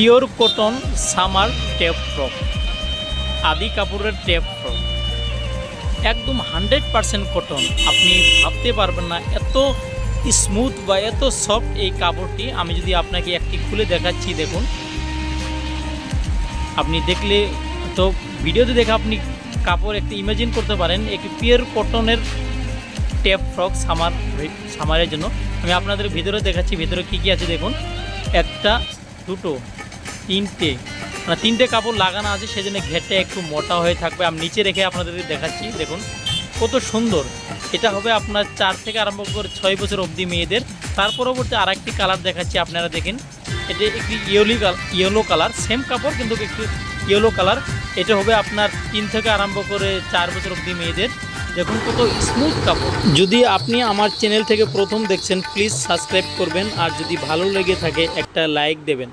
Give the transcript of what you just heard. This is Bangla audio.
Pure cotton summer tape frock, আদি কাপড়ের টেপ ফ্রক। একদম হান্ড্রেড পারসেন্ট কটন। আপনি ভাবতে পারবেন না, এত স্মুথ বা এত সফট এই কাপড়টি। আমি যদি আপনাকে একটি খুলে দেখাচ্ছি, দেখুন। আপনি দেখলে তো ভিডিওতে দেখে আপনি কাপড় একটি ইমাজিন করতে পারেন, একটি পিওর কটনের টেপ ফ্রক সামার সামারের জন্য। আমি আপনাদের ভিতরে দেখাচ্ছি, ভিতরে কী কী আছে দেখুন। একটা, দুটো তিনটে মানে তিনটে কাপড় লাগানো আছে, সেজন্য ঘেরটা একটু মোটা হয়ে থাকবে। আমি নিচে রেখে আপনাদের দেখাচ্ছি, দেখুন। কত সুন্দর। এটা হবে আপনার চার থেকে আরম্ভ করে ছয় বছর অবধি মেয়েদের। তার পরবর্তী আর একটি কালার দেখাচ্ছি, আপনারা দেখেন। এটা একটি ইয়েলি ইয়েলো কালার সেম কাপড়, কিন্তু একটু ইয়েলো কালার। এটা হবে আপনার তিন থেকে আরম্ভ করে চার বছর অবধি মেয়েদের। দেখুন কত স্মুথ কাপড়। যদি আপনি আমার চ্যানেল থেকে প্রথম দেখছেন প্লিজ সাবস্ক্রাইব করবেন। আর যদি ভালো লেগে থাকে, একটা লাইক দেবেন।